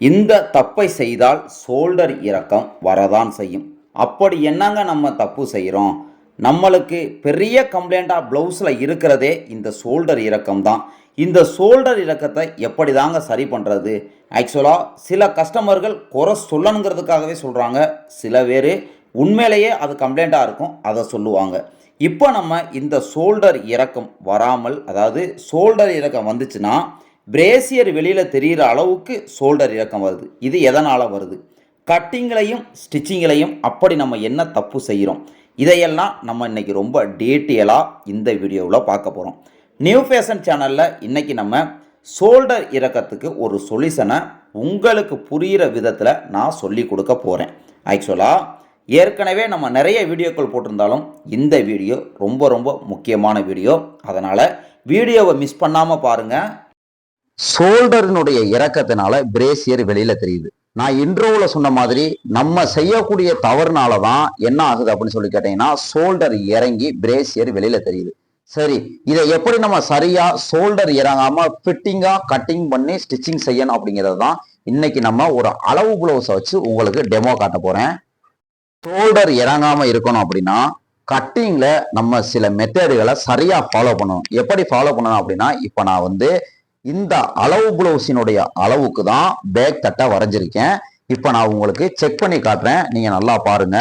இந்த தப்பை செய்தால் சோல்டர் இறக்கம் வரதான் செய்யும். அப்படி என்னங்க நம்ம தப்பு செய்கிறோம் நம்மளுக்கு பெரிய கம்ப்ளைண்ட்டாக ப்ளவுஸில் இருக்கிறதே இந்த ஷோல்டர் இறக்கம் தான். இந்த ஷோல்டர் இறக்கத்தை எப்படி தாங்க சரி பண்ணுறது ஆக்சுவலாக சில கஸ்டமர்கள் குறை சொல்லணுங்கிறதுக்காகவே சொல்கிறாங்க சில பேர் உண்மையிலேயே அது கம்ப்ளைண்ட்டாக இருக்கும் அதை சொல்லுவாங்க. இப்போ நம்ம இந்த ஷோல்டர் இறக்கம் வராமல் அதாவது ஷோல்டர் இறக்கம் வந்துச்சுன்னா பிரேசியர் வெளியில் தெரிகிற அளவுக்கு ஷோல்டர் இறக்கம் வருது. இது எதனால் வருது? கட்டிங்களையும் ஸ்டிச்சிங்களையும் அப்படி நம்ம என்ன தப்பு செய்கிறோம் இதையெல்லாம் நம்ம இன்னைக்கு ரொம்ப டீட்டெயிலாக இந்த வீடியோவில் பார்க்க போகிறோம் நியூ ஃபேஷன் சேனலில் இன்றைக்கி நம்ம ஷோல்டர் இறக்கத்துக்கு ஒரு சொல்யூஷனை உங்களுக்கு புரிகிற விதத்தில் நான் சொல்லி கொடுக்க போகிறேன் ஆக்சுவலாக ஏற்கனவே நம்ம நிறைய வீடியோக்கள் போட்டிருந்தாலும் இந்த வீடியோ ரொம்ப ரொம்ப முக்கியமான வீடியோ. அதனால் வீடியோவை மிஸ் பண்ணாமல் பாருங்கள் ஷோல்டரினுடைய இறக்கத்தினால பிரேசியர் வெளியில தெரியுது. நான் இன்ட்ரோவில் சொன்ன மாதிரி நம்ம செய்யக்கூடிய தவறுனால தான் என்ன ஆகுது அப்படின்னு சொல்லி கேட்டீங்கன்னா ஷோல்டர் இறங்கி பிரேசியர் வெளியில தெரியுது. சரி இதை எப்படி நம்ம சரியா ஷோல்டர் இறங்காம ஃபிட்டிங்கா கட்டிங் பண்ணி ஸ்டிச்சிங் செய்யணும் அப்படிங்கிறது தான் இன்னைக்கு நம்ம ஒரு அளவு பிளவுஸை வச்சு உங்களுக்கு டெமோ காட்ட போறேன். ஷோல்டர் இறங்காம இருக்கணும் அப்படின்னா கட்டிங்ல நம்ம சில மெத்தேடுகளை சரியா ஃபாலோ பண்ணணும். எப்படி ஃபாலோ பண்ணணும் அப்படின்னா இப்போ நான் வந்து இந்த அளவு பிளவுஸினுடைய அளவுக்கு தான் பேக் தட்டை வரைஞ்சிருக்கேன். இப்போ நான் உங்களுக்கு செக் பண்ணி காட்டுறேன். நீங்கள் நல்லா பாருங்க.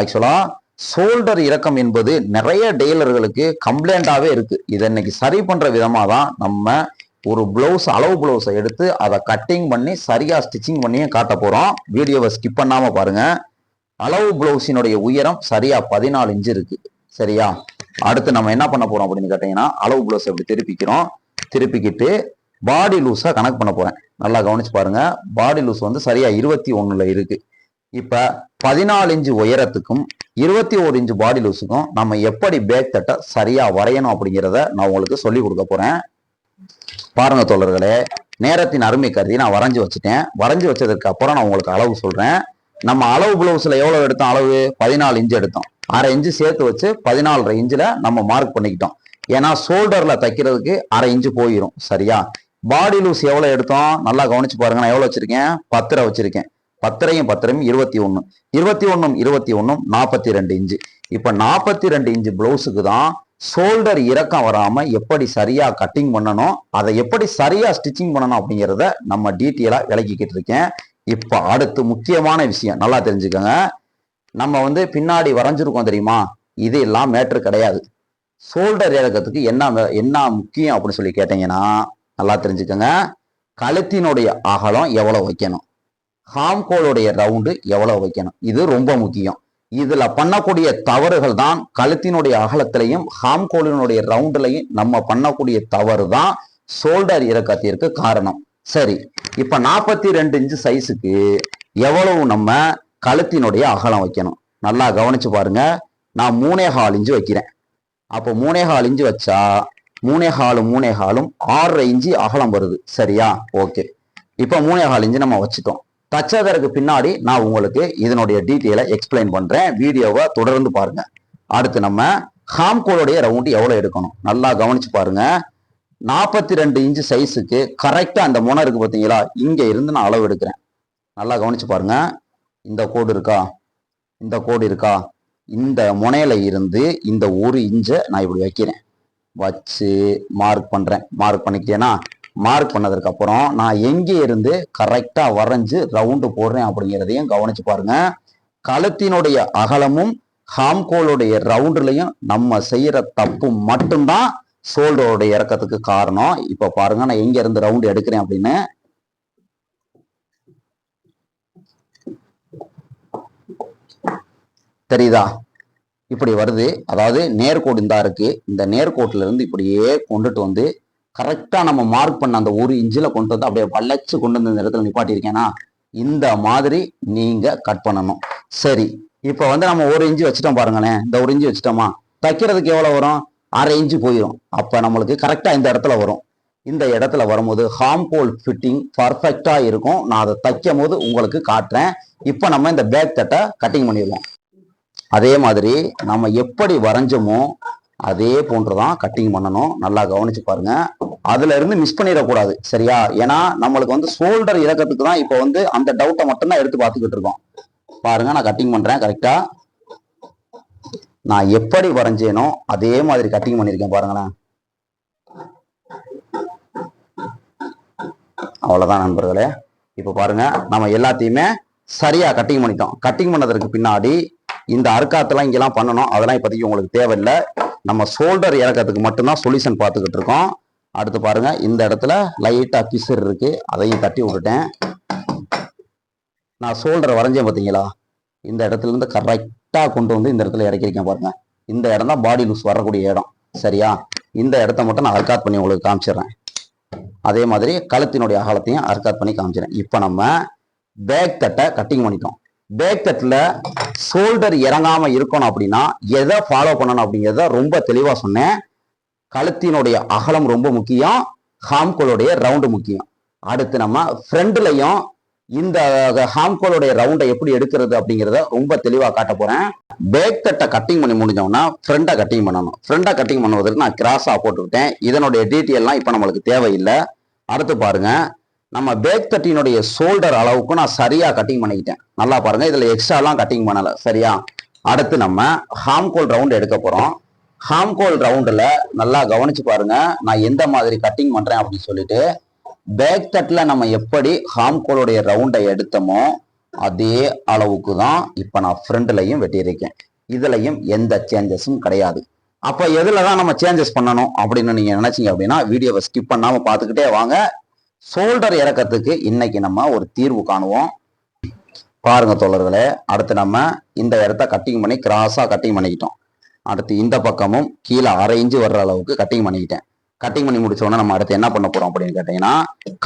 ஆக்சுவலாக ஷோல்டர் இறக்கம் என்பது நிறைய டெய்லர்களுக்கு கம்ப்ளைண்ட்டாகவே இருக்குது இதை இன்னைக்கு சரி பண்ணுற விதமாக தான் நம்ம ஒரு ப்ளவுஸ் அளவு ப்ளவுஸை எடுத்து அதை கட்டிங் பண்ணி சரியாக ஸ்டிச்சிங் பண்ணியும் காட்ட போகிறோம் வீடியோவை ஸ்கிப் பண்ணாமல் பாருங்கள் அளவு ப்ளவுஸினுடைய உயரம் சரியாக பதினாலு இன்ச்சு இருக்குது சரியா? அடுத்து நம்ம என்ன பண்ண போகிறோம் அப்படின்னு கேட்டிங்கன்னா அளவு ப்ளவுஸ் எப்படி திருப்பிக்கிறோம். திருப்பிக்கிட்டு பாடி லூஸாக கணக்கு பண்ண போகிறேன் நல்லா கவனிச்சு பாருங்க. பாடி லூஸ் வந்து சரியாக இருபத்தி ஒன்றில் இருக்குது இப்போ பதினாலு இன்ச்சு உயரத்துக்கும் இருபத்தி ஒரு இன்ச்சு பாடி லூஸுக்கும் நம்ம எப்படி பேக் தட்டை சரியாக வரையணும் அப்படிங்கிறத நான் உங்களுக்கு சொல்லி கொடுக்க போகிறேன் பாருங்க தோழர்களே நேரத்தின் அருமை கருதி நான் வரைஞ்சு வச்சுட்டேன். வரைஞ்சி வச்சதுக்கு அப்புறம் நான் உங்களுக்கு அளவு சொல்கிறேன் நம்ம அளவு ப்ளவுஸில் எவ்வளோ எடுத்தோம்? அளவு பதினாலு இன்ச்சு எடுத்தோம். அரை இன்ச்சு சேர்த்து வச்சு பதினாலரை இன்ச்சில் நம்ம மார்க் பண்ணிக்கிட்டோம். ஏன்னா ஷோல்டரில் தைக்கிறதுக்கு அரை இன்ச்சு போயிடும் சரியா? பாடி லூஸ் எவ்வளோ எடுத்தோம்? நல்லா கவனிச்சு பாருங்க. நான் எவ்வளோ வச்சிருக்கேன்? பத்தரை வச்சிருக்கேன். பத்தரையும் பத்தரையும் இருபத்தி ஒன்று இருபத்தி ஒன்றும் இருபத்தி ஒன்றும் நாற்பத்தி ரெண்டு இன்ச்சு இப்போ நாற்பத்தி ரெண்டு இன்ச்சு ப்ளவுஸுக்கு தான் ஷோல்டர் இறக்கம் வராமல் எப்படி சரியாக கட்டிங் பண்ணணும்? அதை எப்படி சரியாக ஸ்டிச்சிங் பண்ணணும் அப்படிங்கிறத நம்ம டீட்டெயிலாக விளக்கிக்கிட்டு இருக்கேன். இப்போ அடுத்து முக்கியமான விஷயம். நல்லா தெரிஞ்சுக்கோங்க. நம்ம வந்து பின்னாடி வரைஞ்சிருக்கோம் தெரியுமா? இது எல்லாம் மேட்ரு கிடையாது. ஷோல்டர் இறக்கத்துக்கு என்ன வே- என்ன முக்கியம் அப்படின்னு சொல்லி கேட்டீங்கன்னா நல்லா தெரிஞ்சுக்கோங்க. கழுத்தினுடைய அகலம் எவ்வளோ வைக்கணும்? ஹாம்கோலுடைய ரவுண்டு எவ்வளோ வைக்கணும்? இது ரொம்ப முக்கியம். இதில் பண்ணக்கூடிய தவறுகள் தான் கழுத்தினுடைய அகலத்திலையும் ஹாம்கோலினுடைய ரவுண்டுலையும் நம்ம பண்ணக்கூடிய தவறு தான் ஷோல்டர் இறக்கத்திற்கு காரணம். சரி இப்போ நாற்பத்தி ரெண்டு இன்ச்சு சைஸுக்கு எவ்வளவு நம்ம கழுத்தினுடைய அகலம் வைக்கணும்? நல்லா கவனிச்சு பாருங்க. நான் மூணே ஹால் இன்ச்சு வைக்கிறேன். அப்போ மூணே கால் இன்ச்சு வச்சா மூணே காலும் மூணே காலும் ஆறரை இன்ச்சு அகலம் வருது. சரியா? ஓகே. இப்போ மூணே கால் இன்ச்சு நம்ம வச்சுட்டோம். தச்சதற்கு பின்னாடி நான் உங்களுக்கு இதனுடைய டீட்டெயிலை எக்ஸ்பிளைன் பண்ணுறேன் வீடியோவை தொடர்ந்து பாருங்க. அடுத்து நம்ம ஹாம்கோலுடைய ரவுண்டு எவ்வளோ எடுக்கணும்? நல்லா கவனிச்சு பாருங்க. நாற்பத்தி ரெண்டு இன்ச்சு சைஸுக்கு கரெக்டாக அந்த முனை இருக்குது பார்த்தீங்களா? இங்கே இருந்து நான் அளவு எடுக்கிறேன். நல்லா கவனிச்சு பாருங்க. இந்த கோடு இருக்கா? இந்த கோடு இருக்கா? இந்த முனையில இருந்து இந்த ஒரு இன்ச்சை நான் இப்படி வைக்கிறேன். வச்சு மார்க் பண்ணுறேன் மார்க் பண்ணிக்கிட்டேன்னா மார்க் பண்ணதுக்கு அப்புறம் நான் எங்கே இருந்து கரெக்டாக வரைஞ்சு ரவுண்டு போடுறேன் அப்படிங்கிறதையும் கவனிச்சு பாருங்க. கழுத்தினுடைய அகலமும் ஹாம்கோலுடைய ரவுண்டுலையும் நம்ம செய்யற தப்பு மட்டும்தான் ஷோல்டரோட இறக்கத்துக்கு காரணம். இப்போ பாருங்க நான் எங்க இருந்து ரவுண்டு எடுக்கிறேன் அப்படின்னு தெரியுதா? இப்படி வருது. அதாவது நேர்கோடு இந்தா இருக்கு. இந்த நேர்கோட்டில் இருந்து இப்படியே கொண்டுட்டு வந்து கரெக்டாக நம்ம மார்க் பண்ண அந்த ஒரு இன்ச்சில் கொண்டு வந்து அப்படியே வளைச்சு கொண்டு வந்து இந்த இடத்துல நிப்பாட்டியிருக்கேனா? இந்த மாதிரி நீங்கள் கட் பண்ணணும். சரி. இப்போ வந்து நம்ம ஒரு இன்ச்சு வச்சுட்டோம் பாருங்களேன். இந்த ஒரு இன்ச்சு வச்சுட்டோமா? தைக்கிறதுக்கு எவ்வளோ வரும்? அரை இன்ச்சு போயிடும் அப்போ நம்மளுக்கு கரெக்டாக இந்த இடத்துல வரும். இந்த இடத்துல வரும்போது ஹாம்போல் ஃபிட்டிங் பர்ஃபெக்டாக இருக்கும். நான் அதை தைக்கும் போது உங்களுக்கு காட்டுறேன். இப்போ நம்ம இந்த பேக் தட்டை கட்டிங் பண்ணிடுவோம் அதே மாதிரி நம்ம எப்படி வரைஞ்சோமோ அதே போன்றுதான் கட்டிங் பண்ணணும். நல்லா கவனிச்சு பாருங்க. அதுல இருந்து மிஸ் பண்ணிடக்கூடாது. சரியா? ஏன்னா நம்மளுக்கு வந்து ஷோல்டர் இறக்கத்துக்கு தான் இப்போ வந்து அந்த டவுட்டை மட்டும்தான் எடுத்து பார்த்துக்கிட்டு இருக்கோம். பாருங்க நான் கட்டிங் பண்றேன் கரெக்டா நான் எப்படி வரைஞ்சேனோ அதே மாதிரி கட்டிங் பண்ணியிருக்கேன் பாருங்களேன். அவ்வளோதான் நண்பர்களே. இப்போ பாருங்க நம்ம எல்லாத்தையுமே சரியா கட்டிங் பண்ணிட்டோம். கட்டிங் பண்ணதற்கு பின்னாடி இந்த அறுக்காத்தெல்லாம் இங்கெல்லாம் பண்ணணும். அதெல்லாம் இப்போதைக்கு உங்களுக்கு தேவையில்லை. நம்ம ஷோல்டர் இறக்கத்துக்கு மட்டும்தான் சொல்யூஷன் பார்த்துக்கிட்டு இருக்கோம். அடுத்து பாருங்க இந்த இடத்துல லைட்டாக பிசர் இருக்கு. அதையும் தட்டி விட்டுட்டேன். நான் ஷோல்டர் வரைஞ்சேன் பார்த்தீங்களா? இந்த இடத்துல இருந்து கொண்டு வந்து இந்த இடத்துல இறக்கிருக்கேன் பாருங்க. இந்த இடம் தான் பாடி லூஸ் வரக்கூடிய இடம். சரியா? இந்த இடத்த மட்டும் நான் அர்க்காத் பண்ணி உங்களுக்கு காமிச்சிடுறேன். அதே மாதிரி கழுத்தினுடைய அகலத்தையும் அர்க்காத் பண்ணி காமிச்சிடுறேன். இப்போ நம்ம பேக் தட்டை கட்டிங் பண்ணிட்டோம். பேக் தட்டில் ஷோல்டர் இறங்காமல் இருக்கணும் அப்படின்னா எதை ஃபாலோ பண்ணணும் அப்படிங்கிறத ரொம்ப தெளிவாக சொன்னேன். கழுத்தினுடைய அகலம் ரொம்ப முக்கியம். ஹாம்கோலுடைய ரவுண்டு முக்கியம். அடுத்து நம்ம ஃப்ரண்ட்லையும் இந்த ஹாம்கோலுடைய ரவுண்டை எப்படி எடுக்கிறது அப்படிங்கிறத ரொம்ப தெளிவாக காட்ட போகிறேன் பேக் தட்டை கட்டிங் பண்ணி முடிஞ்சோம்னா ஃப்ரெண்டை கட்டிங் பண்ணணும். ஃப்ரெண்டை கட்டிங் பண்ணுவதற்கு நான் கிராஸாக போட்டுக்கிட்டேன் இதனுடைய டீட்டெயில்லாம் இப்போ நம்மளுக்கு தேவையில்லை. அடுத்து பாருங்கள் நம்ம பேக் தட்டினுடைய ஷோல்டர் அளவுக்கு நான் சரியாக கட்டிங் பண்ணிக்கிட்டேன். நல்லா பாருங்கள் இதில் எக்ஸ்ட்ராலாம் கட்டிங் பண்ணலை. சரியா? அடுத்து நம்ம ஹாம்கோல் ரவுண்ட் எடுக்க போகிறோம் ஹாம்கோல் ரவுண்டில் நல்லா கவனித்து பாருங்கள் நான் எந்த மாதிரி கட்டிங் பண்ணுறேன் அப்படின்னு சொல்லிட்டு பேக் தட்டில் நம்ம எப்படி ஹாம்கோலுடைய ரவுண்டை எடுத்தோமோ அதே அளவுக்கு தான் இப்போ நான் ஃப்ரண்ட்லையும் வெட்டியிருக்கேன். இதுலையும் எந்த சேஞ்சஸும் கிடையாது. அப்போ எதில் தான் நம்ம சேஞ்சஸ் பண்ணணும் அப்படின்னு நீங்கள் நினச்சிங்க அப்படின்னா வீடியோவை ஸ்கிப் பண்ணாமல் பார்த்துக்கிட்டே வாங்க. ஷோல்டர் இறக்கத்துக்கு இன்னைக்கு நம்ம ஒரு தீர்வு காணுவோம். பாருங்க தோழர்களே அடுத்து நம்ம இந்த இடத்த கட்டிங் பண்ணி கிராஸாக கட்டிங் பண்ணிக்கிட்டோம். அடுத்து இந்த பக்கமும் கீழே அரை இன்ச்சு வர்ற அளவுக்கு கட்டிங் பண்ணிக்கிட்டேன். கட்டிங் பண்ணி முடிச்சோடனே நம்ம அடுத்து என்ன பண்ண போறோம் அப்படின்னு கேட்டீங்கன்னா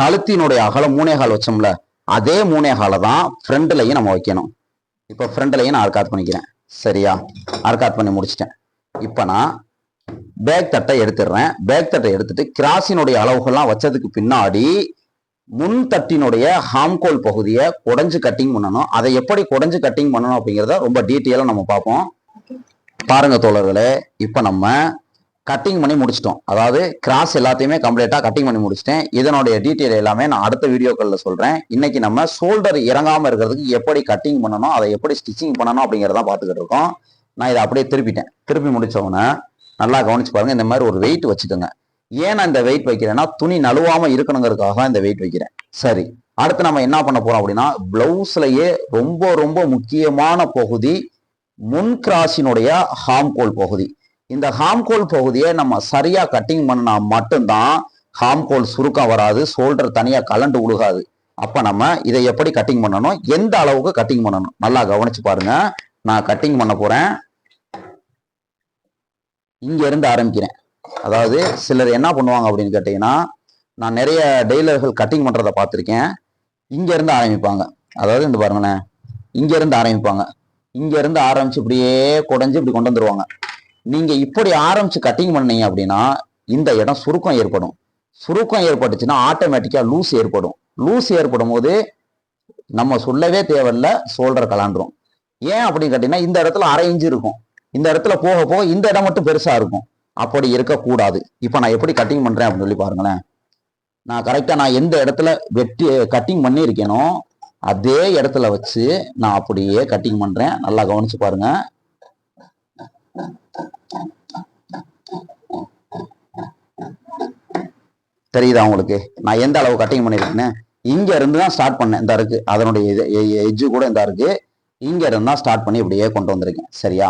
கழுத்தினுடைய அகலம் மூணே கால் வச்சோம்ல அதே மூணே காலை தான் ஃப்ரண்ட்லையும் நம்ம வைக்கணும். இப்போ ஃப்ரண்ட்லையும் நான் அர்க்காத் பண்ணிக்கிறேன். சரியா? அர்க்காத் பண்ணி முடிச்சிட்டேன். இப்போ நான் பேக் தட்டை எடுத்துடுறேன். பேக் தட்டை எடுத்துட்டு கிராஸினுடைய அளவுகள்லாம் வச்சதுக்கு பின்னாடி முன் தட்டினுடைய ஹாம்கோல் பகுதியை குடஞ்சு கட்டிங் பண்ணணும். அதை எப்படி குடஞ்சு கட்டிங் பண்ணணும் அப்படிங்கிறத ரொம்ப டீட்டெயிலாக நம்ம பார்ப்போம். பாருங்க தோழர்களே இப்போ நம்ம கட்டிங் பண்ணி முடிச்சிட்டோம். அதாவது கிராஸ் எல்லாத்தையுமே கம்ப்ளீட்டாக கட்டிங் பண்ணி முடிச்சிட்டேன். இதனுடைய டீட்டெயில் எல்லாமே நான் அடுத்த வீடியோக்களில் சொல்கிறேன் இன்னைக்கு நம்ம ஷோல்டர் இறங்காமல் இருக்கிறதுக்கு எப்படி கட்டிங் பண்ணணும் அதை எப்படி ஸ்டிச்சிங் பண்ணணும் அப்படிங்கிறத பார்த்துக்கிட்டு இருக்கோம். நான் இதை அப்படியே திருப்பிட்டேன். திருப்பி முடிச்ச நல்லா கவனிச்சு பாருங்க இந்த மாதிரி ஒரு வெயிட் வச்சுக்கோங்க. ஏன் நான் இந்த வெயிட் வைக்கிறேன்னா துணி நழுவாம இருக்கணுங்கிறதுக்காக தான் இந்த வெயிட் வைக்கிறேன். சரி அடுத்து நம்ம என்ன பண்ண போறோம் அப்படின்னா பிளவுஸ்லயே ரொம்ப ரொம்ப முக்கியமான பகுதி முன் கிராஸினுடைய ஹாம்கோல் பகுதி. இந்த ஹாம்கோல் பகுதியை நம்ம சரியா கட்டிங் பண்ணினா மட்டும்தான் ஹாம்கோல் சுருக்கம் வராது ஷோல்டர் தனியா கலண்டு உழுகாது. அப்ப நம்ம இதை எப்படி கட்டிங் பண்ணணும்? எந்த அளவுக்கு கட்டிங் பண்ணணும்? நல்லா கவனிச்சு பாருங்க. நான் கட்டிங் பண்ண போறேன். இங்க இருந்து ஆரம்பிக்கிறேன். அதாவது சிலர் என்ன பண்ணுவாங்க அப்படின்னு கேட்டீங்கன்னா நான் நிறைய டெய்லர்கள் கட்டிங் பண்றதை பார்த்துருக்கேன். இங்க இருந்து ஆரம்பிப்பாங்க. அதாவது இந்த பாருங்களேன். இங்க இருந்து ஆரம்பிப்பாங்க. இங்க இருந்து ஆரம்பிச்சு இப்படியே குடஞ்சு இப்படி கொண்டு வந்துருவாங்க. நீங்க இப்படி ஆரம்பிச்சு கட்டிங் பண்ணீங்க அப்படின்னா இந்த இடம் சுருக்கம் ஏற்படும். சுருக்கம் ஏற்பட்டுச்சுன்னா ஆட்டோமேட்டிக்கா லூஸ் ஏற்படும். லூஸ் ஏற்படும் போது நம்ம சொல்லவே தேவையில்ல சோல்டர் கலாண்டுரும். ஏன் அப்படின்னு கேட்டீங்கன்னா இந்த இடத்துல அரை இன்ச்சு இருக்கும். இந்த இடத்துல போக போக இந்த இடம் மட்டும் பெருசா இருக்கும். அப்படி இருக்கக்கூடாது. இப்போ நான் எப்படி கட்டிங் பண்றேன் அப்படின்னு சொல்லி பாருங்களேன். நான் கரெக்டா நான் எந்த இடத்துல வெட்டி கட்டிங் பண்ணியிருக்கேனோ அதே இடத்துல வச்சு நான் அப்படியே கட்டிங் பண்றேன். நல்லா கவனிச்சு பாருங்க. தெரியுதா உங்களுக்கு? நான் எந்த அளவு கட்டிங் பண்ணியிருக்கேன்னு? இங்க இருந்து தான் ஸ்டார்ட் பண்ணேன். இந்த இருக்கு. அதனுடைய எஜ்ஜு கூட இந்த இருக்கு. இங்க இருந்து தான் ஸ்டார்ட் பண்ணி இப்படியே கொண்டு வந்திருக்கேன். சரியா?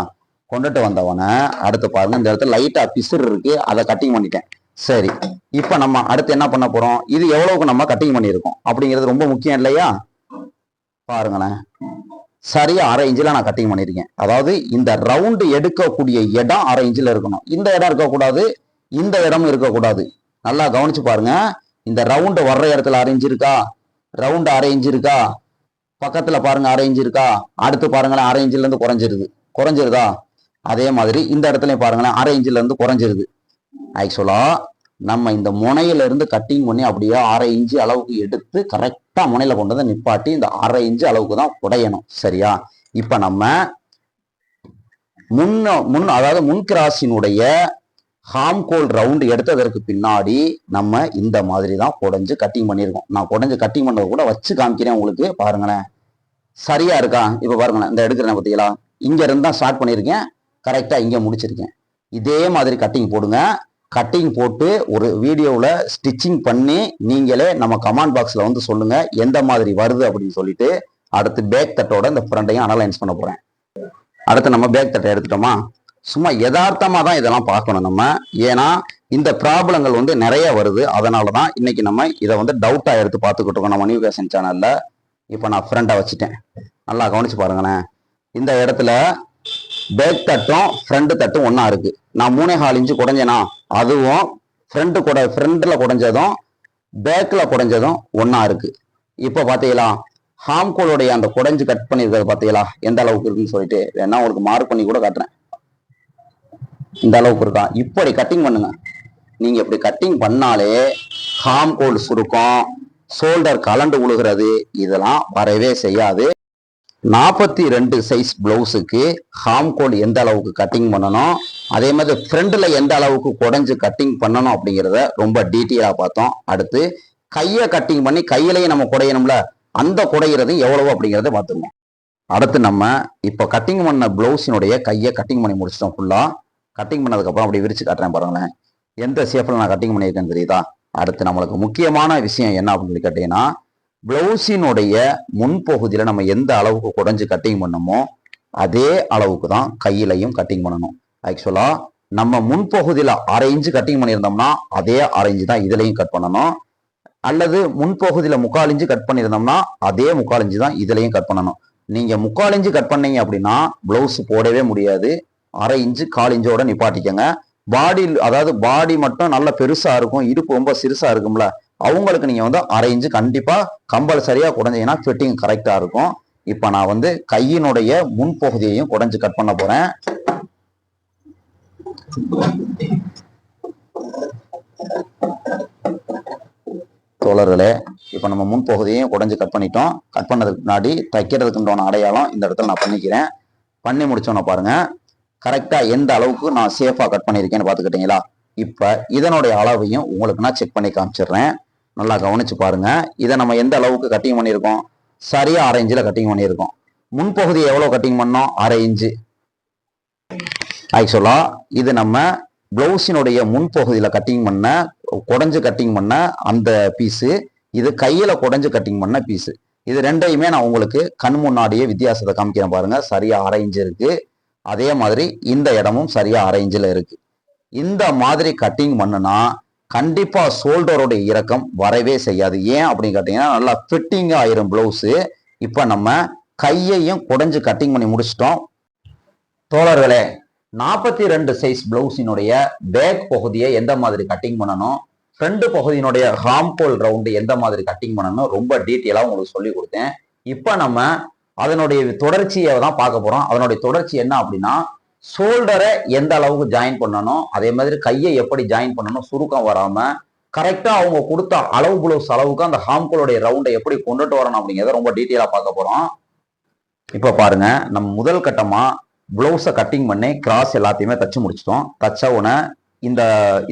கொண்டுட்டு வந்தவன அடுத்து பாருங்க இந்த இடத்துல லைட்டா பிசுறு இருக்கு அதை கட்டிங் பண்ணிட்டேன். சரி இப்போ நம்ம அடுத்து என்ன பண்ண போறோம்? இது எவ்வளவுக்கு நம்ம கட்டிங் பண்ணியிருக்கோம்? அப்படிங்கிறது ரொம்ப முக்கியம் இல்லையா? பாருங்களேன். சரியா அரை இன்ச்சில் நான் கட்டிங் பண்ணியிருக்கேன். அதாவது இந்த ரவுண்டு எடுக்கக்கூடிய இடம் அரை இன்ச்சில் இருக்கணும். இந்த இடம் இருக்கக்கூடாது இந்த இடமும் இருக்கக்கூடாது. நல்லா கவனிச்சு பாருங்க. இந்த ரவுண்டு வர்ற இடத்துல அரை இருக்கா? ரவுண்டு அரை இருக்கா? பக்கத்துல பாருங்க அரை இருக்கா? அடுத்து பாருங்களேன் அரை இன்ச்சில இருந்து குறைஞ்சிருது. குறைஞ்சிருதா? அதே மாதிரி இந்த இடத்துலையும் பாருங்களேன் அரை இன்ச்சில இருந்து குறைஞ்சிருது. ஆக்சுவலா நம்ம இந்த முனையில இருந்து கட்டிங் பண்ணி அப்படியே அரை இன்ச்சு அளவுக்கு எடுத்து கரெக்டா முனையில கொண்டு வந்து நிப்பாட்டி இந்த அரை இன்ச்சு அளவுக்கு தான் உடையணும். சரியா? இப்ப நம்ம முன் முன் அதாவது முன் கிராஸினுடைய ஹாம்கோல் ரவுண்டு எடுத்ததற்கு பின்னாடி நம்ம இந்த மாதிரி தான் குடஞ்சு கட்டிங் பண்ணியிருக்கோம் நான் குடஞ்சு கட்டிங் பண்ணது கூட வச்சு காமிக்கிறேன் உங்களுக்கு. பாருங்களேன். சரியா இருக்கா? இப்ப பாருங்களேன் இந்த எடுக்கிறேன் பார்த்தீங்களா? இங்க இருந்து தான் ஸ்டார்ட் பண்ணியிருக்கேன். கரெக்டாக இங்கே முடிச்சிருக்கேன். இதே மாதிரி கட்டிங் போடுங்க. கட்டிங் போட்டு ஒரு வீடியோவில் ஸ்டிச்சிங் பண்ணி நீங்களே நம்ம கமெண்ட் பாக்ஸில் வந்து சொல்லுங்கள் எந்த மாதிரி வருது அப்படின்னு சொல்லிட்டு அடுத்து பேக் தட்டோட இந்த ஃப்ரண்டையும் அனலைன்ஸ் பண்ண போகிறேன் அடுத்து நம்ம பேக் தட்டை எடுத்துட்டோமா? சும்மா யதார்த்தமாக தான் இதெல்லாம் பார்க்கணும் நம்ம. ஏன்னா இந்த ப்ராப்ளங்கள் வந்து நிறைய வருது. அதனால தான் இன்னைக்கு நம்ம இதை வந்து டவுட்டாக எடுத்து பார்த்துக்கிட்டு இருக்கோம் நம்ம நியூ ஃபேஷன் சேனலில் இப்போ நான் ஃப்ரெண்டாக வச்சுட்டேன். நல்லா கவனிச்சு பாருங்களேன். இந்த இடத்துல பேக் தட்டும் ஃப்ரண்ட் தட்டும் ஒன்றா இருக்கு. நான் மூணே கால் இன்ச்சு குறைஞ்சேனா அதுவும் ஃப்ரண்ட்டு கூட ஃப்ரண்ட்டில் குறைஞ்சதும் பேக்கில் குறைஞ்சதும் ஒன்றா இருக்கு. இப்போ பார்த்தீங்களா ஹாம்கோலுடைய அந்த குடைஞ்சு கட் பண்ணியிருக்கிறது பார்த்தீங்களா எந்த அளவுக்கு இருக்குன்னு சொல்லிட்டு வேணா உங்களுக்கு மார்க் பண்ணி கூட காட்டுறேன். இந்த அளவுக்கு இருக்கா? இப்படி கட்டிங் பண்ணுங்க. நீங்க இப்படி கட்டிங் பண்ணாலே ஹாம்கோல் சுருக்கம் ஷோல்டர் கலண்டு உழுகிறது இதெல்லாம் வரவே செய்யாது. நாற்பத்தி ரெண்டு சைஸ் ப்ளவுஸுக்கு ஹாம்கோல் எந்த அளவுக்கு கட்டிங் பண்ணணும்? அதே மாதிரி ஃப்ரண்ட்ல எந்த அளவுக்கு குடைஞ்சு கட்டிங் பண்ணணும் அப்படிங்கிறத ரொம்ப டீட்டெயிலாக பார்த்தோம். அடுத்து கையை கட்டிங் பண்ணி கையிலையும் நம்ம குடையணும்ல அந்த குடையிறது எவ்வளவு அப்படிங்கிறத பார்த்துருவோம் அடுத்து நம்ம இப்போ கட்டிங் பண்ண ப்ளவுஸினுடைய கையை கட்டிங் பண்ணி முடிச்சிட்டோம் ஃபுல்லாக கட்டிங் பண்ணதுக்கப்புறம் அப்படி விரித்து காட்டுறேன் பாருங்களேன். எந்த ஷேப்பில் நான் கட்டிங் பண்ணியிருக்கேன்னு தெரியுதா? அடுத்து நம்மளுக்கு முக்கியமான விஷயம் என்ன அப்படின்னு சொல்லி பிளவுஸினுடைய முன்பகுதியில் நம்ம எந்த அளவுக்கு குறைஞ்சி கட்டிங் பண்ணமோ அதே அளவுக்கு தான் கையிலையும் கட்டிங் பண்ணணும். ஆக்சுவலாக நம்ம முன்பகுதியில் அரை இன்ச்சு கட்டிங் பண்ணியிருந்தோம்னா அதே அரை இன்ச்சு தான் இதுலையும் கட் பண்ணணும். அல்லது முன்பகுதியில் முக்கால் இன்ச்சு கட் பண்ணியிருந்தோம்னா அதே முக்கால் இன்ச்சு தான் இதுலையும் கட் பண்ணணும். நீங்கள் முக்கால் இன்ச்சு கட் பண்ணீங்க அப்படின்னா பிளவுஸ் போடவே முடியாது. அரை இன்ச்சு கால் இன்ச்சோட நிப்பாட்டிக்கங்க. பாடி அதாவது பாடி மட்டும் நல்ல பெருசாக இருக்கும் இடுப்பு ரொம்ப சிறுசாக இருக்கும்ல. அவங்களுக்கு நீங்கள் வந்து அரேஞ்சு கண்டிப்பாக கம்பல்சரியாக குறைஞ்சிங்கன்னா ஃபிட்டிங் கரெக்டாக இருக்கும். இப்போ நான் வந்து கையினுடைய முன்பகுதியையும் குறைஞ்சு கட் பண்ண போகிறேன் தோழர்களே இப்போ நம்ம முன்பகுதியையும் குடைஞ்சு கட் பண்ணிட்டோம். கட் பண்ணதுக்கு முன்னாடி தைக்கிறதுக்குண்டான அடையாளம் இந்த இடத்துல நான் பண்ணிக்கிறேன். பண்ணி முடிச்சோன்னு பாருங்க. கரெக்டாக எந்த அளவுக்கு நான் சேஃபாக கட் பண்ணியிருக்கேன்னு பார்த்துக்கிட்டீங்களா? இப்போ இதனுடைய அளவையும் உங்களுக்கு நான் செக் பண்ணி காமிச்சிடுறேன். நல்லா கவனிச்சு பாருங்கள் இதை நம்ம எந்த அளவுக்கு கட்டிங் பண்ணியிருக்கோம்? சரியாக அரை இன்ச்சில் கட்டிங் பண்ணியிருக்கோம். முன்பகுதி எவ்வளோ கட்டிங் பண்ணோம்? அரை இன்ச்சு. ஆக்சுவலாக இது நம்ம ப்ளவுஸினுடைய முன்பகுதியில் கட்டிங் பண்ண குடஞ்சு கட்டிங் பண்ண அந்த பீஸு இது கையில் குடஞ்சு கட்டிங் பண்ண பீஸு இது ரெண்டையுமே நான் உங்களுக்கு கண் முன்னாடியே வித்தியாசத்தை காமிக்கிறேன் பாருங்கள் சரியா அரை இன்ச்சு அதே மாதிரி இந்த இடமும் சரியாக அரை இன்ச்சில் இந்த மாதிரி கட்டிங் பண்ணுனா கண்டிப்பாக ஷோல்டருடைய இறக்கம் வரவே செய்யாது. ஏன் அப்படின்னு கேட்டிங்கன்னா நல்லா ஃபிட்டிங் ஆயிரும் ப்ளவுஸு இப்போ நம்ம கையையும் குடஞ்சி கட்டிங் பண்ணி முடிச்சிட்டோம். தோழர்களே நாற்பத்தி ரெண்டு சைஸ் பிளவுஸினுடைய பேக் பகுதியை எந்த மாதிரி கட்டிங் பண்ணணும்? ஃப்ரண்ட் பகுதியினுடைய ஹாம்போல் ரவுண்டு எந்த மாதிரி கட்டிங் பண்ணணும்? ரொம்ப டீட்டெயிலாக உங்களுக்கு சொல்லி கொடுத்தேன். இப்போ நம்ம அதனுடைய தொடர்ச்சியை தான் பார்க்க போகிறோம் அதனுடைய தொடர்ச்சி என்ன அப்படின்னா ஷோல்டரை எந்த அளவுக்கு ஜாயின் பண்ணணும் அதே மாதிரி கையை எப்படி ஜாயின் பண்ணணும் சுருக்கம் வராமல் கரெக்டாக அவங்க கொடுத்த அளவு ப்ளவுஸ் அளவுக்கு அந்த ஹாம்கோலுடைய ரவுண்டை எப்படி கொண்டுட்டு வரணும் அப்படிங்கிறத ரொம்ப டீட்டெயிலாக பார்க்க போகிறோம் இப்போ பாருங்க நம்ம முதல் கட்டமாக ப்ளவுஸை கட்டிங் பண்ணி கிராஸ் எல்லாத்தையுமே தச்சு முடிச்சிட்டோம். தச்ச உடனே இந்த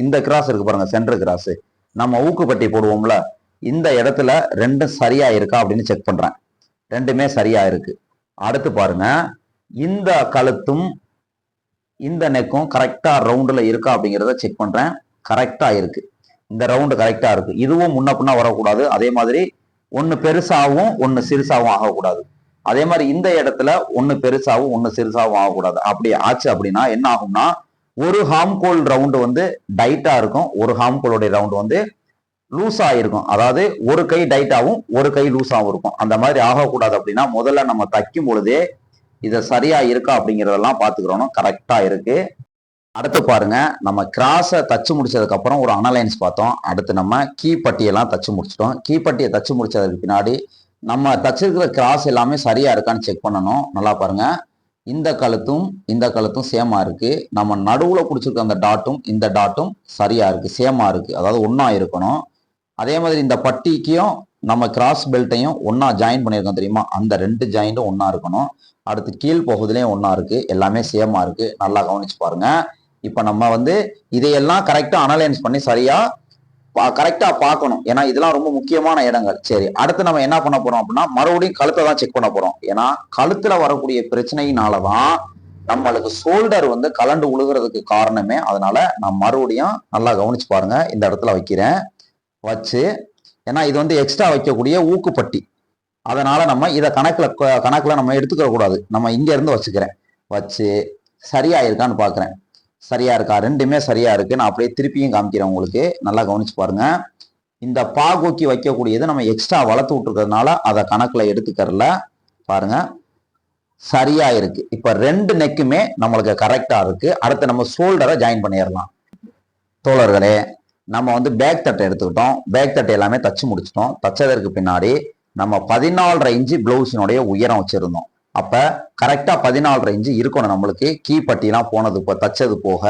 இந்த கிராஸ் இருக்கு பாருங்க சென்டர் கிராஸ் நம்ம ஊக்குப்பட்டி போடுவோம்ல இந்த இடத்துல ரெண்டும் சரியா இருக்கா அப்படின்னு செக் பண்றேன். ரெண்டுமே சரியா இருக்கு. அடுத்து பாருங்க இந்த கழுத்தும் இந்த நெக்கும் கரெக்டாக ரவுண்டில் இருக்கா அப்படிங்கிறத செக் பண்ணுறேன் கரெக்டாக இருக்குது இந்த ரவுண்டு கரெக்டாக இருக்குது இதுவும் முன்ன பின்ன வரக்கூடாது. அதே மாதிரி ஒன்று பெருசாகவும் ஒன்று சிறுசாகவும் ஆகக்கூடாது. அதே மாதிரி இந்த இடத்துல ஒன்று பெருசாகவும் ஒன்று சிறுசாகவும் ஆகக்கூடாது. அப்படி ஆச்சு அப்படின்னா என்ன ஆகும்னா ஒரு ஹாம்கோல் ரவுண்டு வந்து டைட்டாக இருக்கும். ஒரு ஹாம்கோலுடைய ரவுண்டு வந்து லூஸாக இருக்கும் அதாவது ஒரு கை டைட்டாகவும் ஒரு கை லூஸாகவும் இருக்கும். அந்த மாதிரி ஆகக்கூடாது அப்படின்னா முதல்ல நம்ம தைக்கும் பொழுதே இதை சரியா இருக்கா அப்படிங்கிறதெல்லாம் பார்த்துக்கிறோம். கரெக்டாக இருக்கு. அடுத்து பாருங்க. நம்ம கிராஸை தச்சு முடிச்சதுக்கு அப்புறம் ஒரு அனலைன்ஸ் பார்த்தோம். அடுத்து நம்ம கீ பட்டியெல்லாம் தச்சு முடிச்சிட்டோம். கீ பட்டியை தச்சு முடிச்சதுக்கு பின்னாடி நம்ம தச்சிருக்கிற கிராஸ் எல்லாமே சரியா இருக்கான்னு செக் பண்ணணும். நல்லா பாருங்க. இந்த கழுத்தும் இந்த கழுத்தும் சேமா இருக்கு. நம்ம நடுவில் பிடிச்சிருக்க அந்த டாட்டும் இந்த டாட்டும் சரியா இருக்கு சேமா இருக்கு. அதாவது ஒன்றா இருக்கணும். அதே மாதிரி இந்த பட்டிக்கும் நம்ம கிராஸ் பெல்ட்டையும் ஒன்றா ஜாயின் பண்ணியிருக்கோம் தெரியுமா? அந்த ரெண்டு ஜாயிண்ட்டும் ஒன்றா இருக்கணும். அடுத்து கீழ் பகுதியிலையும் ஒன்றா இருக்குது எல்லாமே சேமா இருக்குது நல்லா கவனிச்சு பாருங்க. இப்போ நம்ம வந்து இதையெல்லாம் கரெக்டாக அனலைன்ஸ் பண்ணி சரியாக பா கரெக்டாக பார்க்கணும். ஏன்னா இதெல்லாம் ரொம்ப முக்கியமான இடங்கள். சரி அடுத்து நம்ம என்ன பண்ண போகிறோம் அப்படின்னா மறுபடியும் கழுத்தை தான் செக் பண்ண போகிறோம் ஏன்னா கழுத்தில் வரக்கூடிய பிரச்சனையினாலதான் நம்மளுக்கு ஷோல்டர் வந்து கலண்டு உழுகிறதுக்கு காரணமே. அதனால நான் மறுபடியும் நல்லா கவனிச்சு பாருங்க. இந்த இடத்துல வைக்கிறேன். வச்சு ஏன்னா இது வந்து எக்ஸ்ட்ரா வைக்கக்கூடிய ஊக்குப்பட்டி. அதனால நம்ம இதை கணக்கில் கணக்கில் நம்ம எடுத்துக்கக்கூடாது நம்ம இங்கேருந்து வச்சுக்கிறேன். வச்சு சரியா இருக்கான்னு சரியாக சரியா இருக்கா ரெண்டுமே சரியா இருக்கு. நான் அப்படியே திருப்பியும் காமிக்கிறேன் உங்களுக்கு. நல்லா கவனிச்சு பாருங்க. இந்த பாகோக்கி வைக்கக்கூடியது நம்ம எக்ஸ்ட்ரா வளர்த்து விட்டுருக்கிறதுனால அதை கணக்கில் எடுத்துக்கறல பாருங்க. சரியா இருக்கு இப்போ ரெண்டு நெக்குமே நம்மளுக்கு கரெக்டாக இருக்கு. அடுத்து நம்ம ஷோல்டரை ஜாயின் பண்ணிடலாம். தோழர்களே நம்ம வந்து பேக் தட்டை எடுத்துக்கிட்டோம். பேக் தட்டை எல்லாமே தச்சு முடிச்சிட்டோம். தச்சதற்கு பின்னாடி நம்ம பதினாலரை இன்ச்சு ப்ளவுஸினுடைய உயரம் வச்சுருந்தோம். அப்போ கரெக்டாக பதினாலரை இன்ச்சு இருக்கணும் நம்மளுக்கு. கீ பட்டிலாம் போனது இப்போ தச்சது போக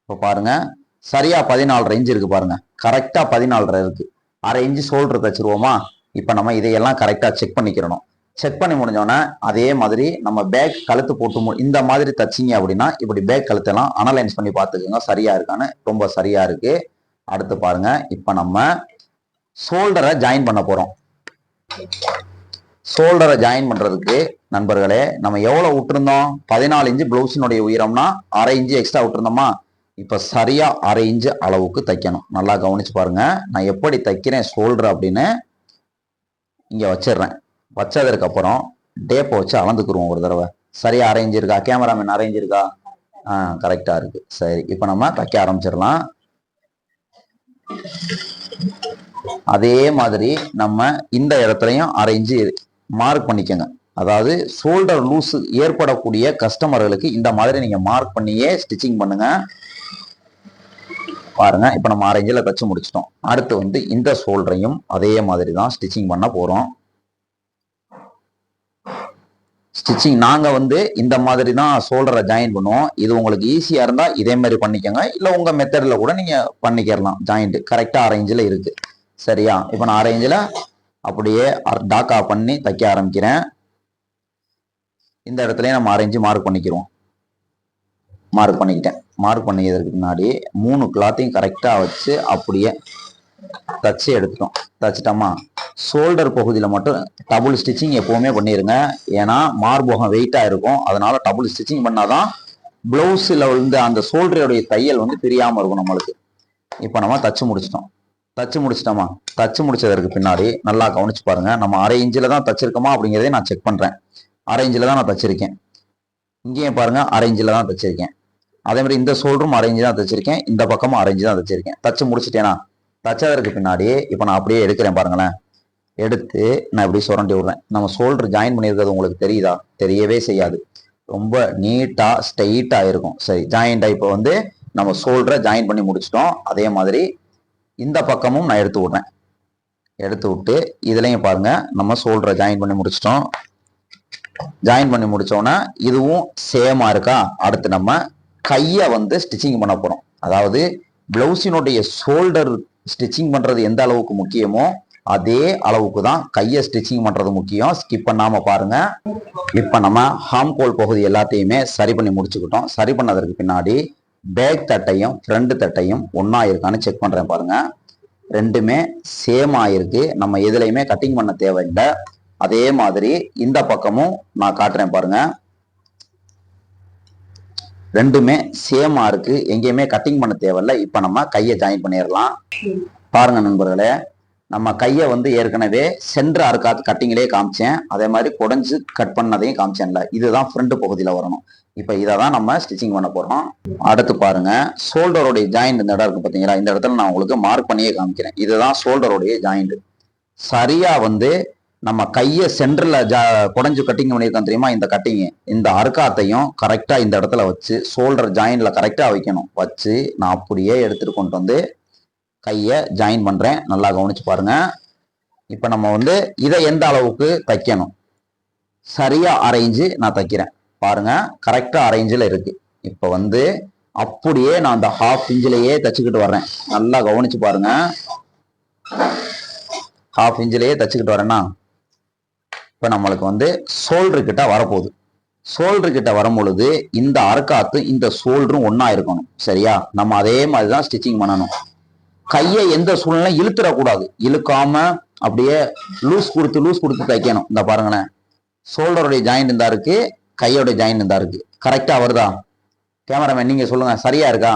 இப்போ பாருங்க. சரியாக பதினாலரை இன்ச்சு இருக்குது பாருங்கள் கரெக்டாக பதினாலரை இருக்குது அரை இன்ச்சு ஷோல்டர் தச்சிருவோமா? இப்போ நம்ம இதையெல்லாம் கரெக்டாக செக் பண்ணிக்கிறணும். செக் பண்ணி முடிஞ்சோடனே அதே மாதிரி நம்ம பேக் கழுத்து போட்டு மு- இந்த மாதிரி தச்சிங்க அப்படின்னா இப்படி பேக் கழுத்தெல்லாம் அனலைன்ஸ் பண்ணி பார்த்துக்கோங்க. சரியாக இருக்கான்னு ரொம்ப சரியாக இருக்குது அடுத்து பாருங்கள் இப்போ நம்ம ஷோல்டரை ஜாயின் பண்ண போகிறோம் ஷோல்டரை ஜாயின் பண்ணுறதுக்கு நண்பர்களே நம்ம எவ்வளோ விட்டுருந்தோம்? பதினாலு இன்ச்சு ப்ளவுஸினுடைய உயரம்னா அரை இன்ச்சு எக்ஸ்ட்ரா விட்டுருந்தோமா? இப்போ சரியாக அரை இன்ச்சு அளவுக்கு தைக்கணும். நல்லா கவனிச்சு பாருங்கள் நான் எப்படி தைக்கிறேன் ஷோல்டர் அப்படின்னு இங்கே வச்சிடுறேன். வச்சதற்கு டேப்பை வச்சு அளந்துக்குருவோம் ஒரு தடவை. சரியாக அரை இன்ச்சு இருக்கா? கேமராமேன் அரை இன்ச்சு இருக்கா? ஆ கரெக்டாக இருக்குது சரி இப்போ நம்ம தைக்க ஆரம்பிச்சிடலாம். அதே மாதிரி நம்ம இந்த இடத்துலயும் அரேஞ்சு மார்க் பண்ணிக்கோங்க. அதாவது ஷோல்டர் லூஸ் ஏற்படக்கூடிய கஸ்டமர்களுக்கு இந்த மாதிரி நீங்க மார்க் பண்ணியே ஸ்டிச்சிங் பண்ணுங்க. பாருங்க இப்போ நம்ம அரை இன்ச்சில் தச்சு முடிச்சிட்டோம். அடுத்து வந்து இந்த ஷோல்டரையும் அதே மாதிரி தான் ஸ்டிச்சிங் பண்ண போறோம். ஸ்டிச்சிங் நாங்க வந்து இந்த மாதிரி தான் ஷோல்டரை ஜாயின் பண்ணுவோம். இது உங்களுக்கு ஈஸியா இருந்தால் இதே மாதிரி பண்ணிக்கோங்க. இல்லை உங்க மெத்தடில் கூட நீங்க பண்ணிக்கிறலாம் ஜாயிண்ட் கரெக்டாக அரேஞ்சில் இருக்குது இருக்கு. சரியா? இப்போ நான் அரை அப்படியே டாக்கா பண்ணி தைக்க ஆரம்பிக்கிறேன். இந்த இடத்துலயே நம்ம அரேஞ்சு மார்க் பண்ணிக்கிறோம் மார்க் பண்ணிக்கிட்டேன். மார்க் பண்ணிக்கிறதுக்கு முன்னாடி மூணு கிளாத்தையும் கரெக்டாக வச்சு அப்படியே தச்சு எடுத்துட்டோம். தச்சிட்டோமா? ஷோல்டர் பகுதியில் மட்டும் டபுள் ஸ்டிச்சிங் எப்போவுமே பண்ணிடுங்க ஏன்னா மார்போகம் வெயிட்டாக இருக்கும். அதனால டபுள் ஸ்டிச்சிங் பண்ணாதான் பிளவுஸில் வந்து அந்த ஷோல்டருடைய தையல் வந்து பிரியாமல் இருக்கும் நம்மளுக்கு. இப்போ நம்ம தச்சு முடிச்சிட்டோம். தச்சு முடிச்சிட்டோமா? தச்சு முடிச்சதற்கு பின்னாடி நல்லா கவனிச்சு பாருங்க. நம்ம அரை இன்ச்சில் தான் தச்சிருக்கோமா அப்படிங்கிறதே நான் செக் பண்ணுறேன் அரை இன்ச்சில் தான் நான் தச்சிருக்கேன் இங்கேயும் பாருங்க அரை இன்ச்சில் தான் தச்சிருக்கேன் அதே மாதிரி இந்த சோல்டரும் அரேஞ்சு தான் தச்சிருக்கேன் இந்த பக்கமும் அரேஞ்சு தான் தச்சிருக்கேன் தச்சு முடிச்சிட்டேனா? தச்சதற்கு பின்னாடி இப்போ நான் அப்படியே எடுக்கிறேன் பாருங்களேன். எடுத்து நான் இப்படி சுரண்டி விடுறேன். நம்ம சோல்டர் ஜாயின் பண்ணியிருக்கிறது உங்களுக்கு தெரியுதா? தெரியவே செய்யாது. ரொம்ப நீட்டா ஸ்ட்ரெயிட்டா இருக்கும். சரி ஜாயிண்டா இப்போ வந்து நம்ம சோல்டரை ஜாயின் பண்ணி முடிச்சிட்டோம். அதே மாதிரி இந்த பக்கமும் நான் எடுத்து விடுறேன். எடுத்து விட்டு இதுலையும் பாருங்க நம்ம சோல்டரை ஜாயின் பண்ணி முடிச்சிட்டோம். ஜாயின் பண்ணி முடிச்சோன்னா இதுவும் சேமா இருக்கா? அடுத்து நம்ம கையை வந்து ஸ்டிச்சிங் பண்ண போறோம். அதாவது பிளவுஸினுடைய ஷோல்டர் ஸ்டிச்சிங் பண்றது எந்த அளவுக்கு முக்கியமோ அதே அளவுக்கு தான் கையை ஸ்டிச்சிங் பண்றது முக்கியம். ஸ்கிப் பண்ணாம பாருங்க. இப்ப நம்ம ஹாம்கோல் பகுதி எல்லாத்தையுமே சரி பண்ணி முடிச்சுக்கிட்டோம். சரி பண்ணதற்கு பின்னாடி பேக் தட்டையும் ஃப்ரண்ட் தட்டையும் ஒன்றா இருக்கான்னு செக் பண்ணுறேன் பாருங்கள் ரெண்டுமே சேம் ஆயிருக்கு நம்ம எதுலையுமே கட்டிங் பண்ண தேவையில்லை. அதே மாதிரி இந்த பக்கமும் நான் காட்டுறேன் பாருங்க. ரெண்டுமே சேமா இருக்கு. எங்கேயுமே கட்டிங் பண்ண தேவையில்ல. இப்போ நம்ம கையை ஜாயின் பண்ணிடலாம். பாருங்க நண்பர்களே. நம்ம கையை வந்து ஏற்கனவே சென்ற அறுக்காத்து கட்டிங்லேயே காமிச்சேன். அதே மாதிரி குடஞ்சு கட் பண்ணதையும் காமிச்சேன்ல. இதுதான் ஃப்ரண்ட் பகுதியில் வரணும். இப்போ இதை தான் நம்ம ஸ்டிச்சிங் பண்ண போகிறோம் அடுத்து பாருங்க. ஷோல்டருடைய ஜாயிண்ட் இந்த இடம் இருக்கு பார்த்தீங்களா இந்த இடத்துல நான் உங்களுக்கு மார்க் பண்ணியே காமிக்கிறேன். இதுதான் ஷோல்டருடைய ஜாயிண்ட் சரியாக வந்து நம்ம கையை சென்டரில் ஜா குடஞ்சு கட்டிங் பண்ணியிருக்கோம் தெரியுமா? இந்த கட்டிங் இந்த அறுக்காத்தையும் கரெக்டாக இந்த இடத்துல வச்சு ஷோல்டர் ஜாயின்ல கரெக்டாக வைக்கணும். வச்சு நான் அப்படியே எடுத்துகிட்டு கொண்டு வந்து கையை ஜாயின் பண்ணுறேன் நல்லா கவனிச்சு பாருங்கள் இப்போ நம்ம வந்து இதை எந்த அளவுக்கு தைக்கணும்? சரியாக அரைஞ்சு நான் தைக்கிறேன். பாருங்கள் கரெக்டாக அரைஞ்சில் இருக்குது இப்போ வந்து அப்படியே நான் அந்த ஹாஃப் இன்ச்சிலேயே தைச்சிக்கிட்டு வர்றேன். நல்லா கவனிச்சு பாருங்க. ஹாஃப் இன்ச்சிலேயே தைச்சிக்கிட்டு வரேன்னா இப்போ நம்மளுக்கு வந்து ஷோல்டர் கிட்ட வரப்போகுது. ஷோல்டர் கிட்ட வரும் பொழுது இந்த அரைக்காத்து இந்த சோல்டரும் ஒன்றா இருக்கணும். சரியா? நம்ம அதே மாதிரி தான் ஸ்டிச்சிங் பண்ணணும். கையை எந்த சூழ்நிலை இழுத்துடக்கூடாது. இழுக்காம அப்படியே லூஸ் கொடுத்து லூஸ் கொடுத்து தைக்கணும். இந்த பாருங்களேன். ஷோல்டருடைய ஜாயிண்ட் இருந்தா இருக்கு கையோட ஜாயிண்ட் இருந்தா இருக்கு. கரெக்டா வருதா? கேமராமேன் நீங்க சொல்லுங்க. சரியா இருக்கா?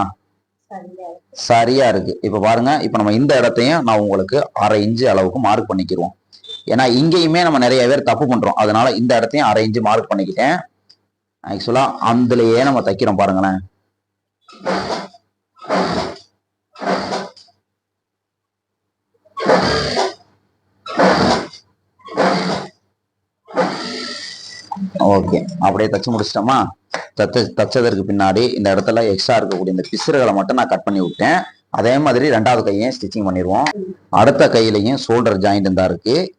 சரியா இருக்கு. இப்ப பாருங்க. இப்ப நம்ம இந்த இடத்தையும் நான் உங்களுக்கு அரை இன்ச்சு அளவுக்கு மார்க் பண்ணிக்கிருவோம் ஏன்னா இங்கேயுமே நம்ம நிறைய பேர் தப்பு பண்றோம். அதனால இந்த இடத்தையும் அரை இன்ச்சு மார்க் பண்ணிக்கிட்டேன். ஆக்சுவலா அதுலயே நம்ம தைக்கிறோம் பாருங்களேன். ஓகே. அப்படியே தச்சு முடிச்சிட்டோமா? தச்ச தச்சதற்கு பின்னாடி இந்த இடத்துல எக்ஸ்ட்ரா இருக்கக்கூடிய இந்த பிசுறுகளை மட்டும் நான் கட் பண்ணி விட்டேன். அதே மாதிரி ரெண்டாவது கையையும் ஸ்டிச்சிங் பண்ணிடுவோம். அடுத்த கையிலையும் ஷோல்டர் ஜாயிண்ட் தான் இருக்கு.